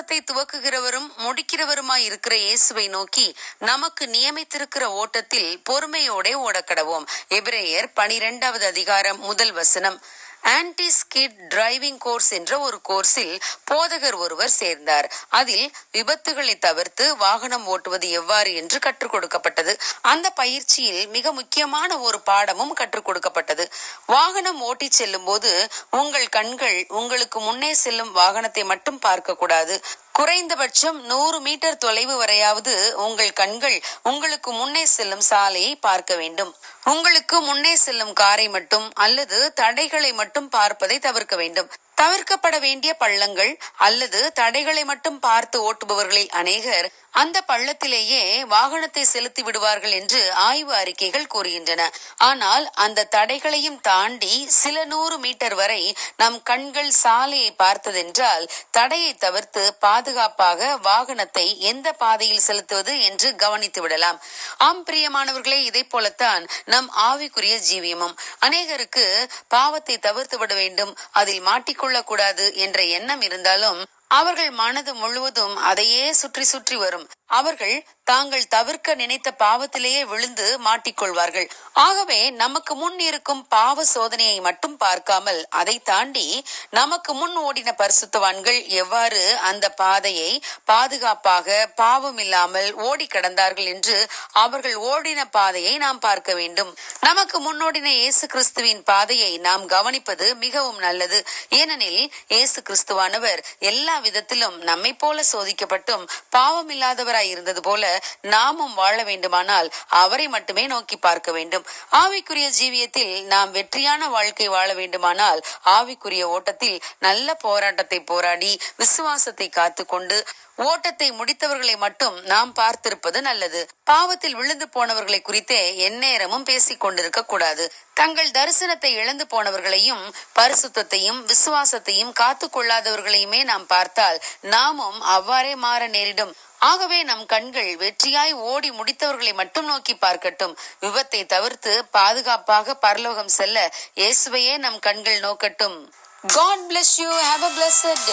விசுவாசத்தை துவக்குகிறவரும் முடிக்கிறவருமாய் இருக்கிற இயேசுவை நோக்கி நமக்கு நியமித்திருக்கிற ஓட்டத்தில் பொறுமையோட ஓடக்கடவோம். எபிரேயர் பனிரெண்டாவது அதிகாரம் முதல் வசனம். ஆன்டி ஸ்கிட் டிரைவிங் கோர்ஸ் என்ற ஒரு கோர்ஸில் போதகர் ஒருவர் சேர்ந்தார். அதில் விபத்துகளை தவிர்த்து வாகனம் ஓட்டுவது எவ்வாறு என்று கற்றுக் கொடுக்கப்பட்டது. அந்த பயிற்சியில் மிக முக்கியமான ஒரு பாடமும் கற்றுக் கொடுக்கப்பட்டது. வாகனம் ஓட்டிச் செல்லும் போது உங்கள் கண்கள் உங்களுக்கு முன்னே செல்லும் வாகனத்தை மட்டும் பார்க்க கூடாது. குறைந்தபட்சம் நூறு மீட்டர் தொலைவு வரையாவது உங்கள் கண்கள் உங்களுக்கு முன்னே செல்லும் சாலையை பார்க்க வேண்டும். உங்களுக்கு முன்னே செல்லும் காரை மட்டும் அல்லது தடைகளை மட்டும் பார்ப்பதை தவிர்க்க வேண்டும். தவிர்க்கப்பட வேண்டிய பள்ளங்கள் அல்லது தடைகளை மட்டும் பார்த்து ஓட்டுபவர்களில் அநேகர் அந்த பள்ளத்திலேயே வாகனத்தை செலுத்தி விடுவார்கள் என்று ஆய்வு அறிக்கைகள் கூறுகின்றன. ஆனால் அந்த தடைகளையும் தாண்டி சில நூறு மீட்டர் வரை நம் கண்கள் சாலையை பார்த்ததென்றால் தடையை தவிர்த்து பாதுகாப்பாக வாகனத்தை எந்த பாதையில் செலுத்துவது என்று கவனித்து விடலாம். ஆம் பிரியமானவர்களே இதை போலத்தான் நம் ஆவிக்குரிய ஜீவியமும். அநேகருக்கு பாவத்தை தவிர்த்து விட வேண்டும். அதில் மாட்டிக்கொள்ள கூடாது என்ற எண்ணம் இருந்தாலும் அவர்கள் மனது முழுவதும் அதையே சுற்றி சுற்றி வரும். அவர்கள் தாங்கள் தவிர்க்க நினைத்த பாவத்திலேயே விழுந்து மாட்டிக்கொள்வார்கள். ஆகவே நமக்கு முன் இருக்கும் பாவ சோதனையை மட்டும் பார்க்காமல் அதை தாண்டி நமக்கு முன் ஓடின பரிசுத்தவான்கள் எவ்வாறு அந்த பாதையை பாதுகாப்பாக பாவம் இல்லாமல் ஓடி கடந்தார்கள் என்று அவர்கள் ஓடின பாதையை நாம் பார்க்க வேண்டும். நமக்கு முன்னோடின இயேசு கிறிஸ்துவின் பாதையை நாம் கவனிப்பது மிகவும் நல்லது. ஏனெனில் இயேசு கிறிஸ்துவானவர் எல்லா விதத்திலும் நம்மை போல சோதிக்கப்பட்டும் பாவம் இல்லாதவராய் இருந்தது போல நாமும் வாழ வேண்டுமானால் அவரை மட்டுமே நோக்கி பார்க்க வேண்டும். ஆவிக்குரிய ஜீவியத்தில் நாம் வெற்றியான வாழ்க்கை வாழ வேண்டுமானால் ஆவிக்குரிய ஓட்டத்தில் நல்ல போராட்டத்தை போராடி விசுவாசத்தை காத்துக்கொண்டு ஓட்டத்தை முடித்தவர்களை மட்டும் நாம் பார்த்திருப்பது நல்லது. பாவத்தில் விழுந்து போனவர்களை குறித்தே எந்நேரமும் பேசிக் கொண்டிருக்க கூடாது. தங்கள் தரிசனத்தை இழந்து போனவர்களையும் பரிசுத்தையும் விசுவாசத்தையும் காத்து கொள்ளாதவர்களையுமே நாம் பார்த்தால் நாமும் அவ்வாறே மாற நேரிடும். ஆகவே நம் கண்கள் வெற்றியாய் ஓடி முடித்தவர்களை மட்டும் நோக்கி பார்க்கட்டும். விபத்தை தவிர்த்து பாதுகாப்பாக பரலோகம் செல்ல இயேசுவையே நம் கண்கள் நோக்கட்டும். God bless you have a blessed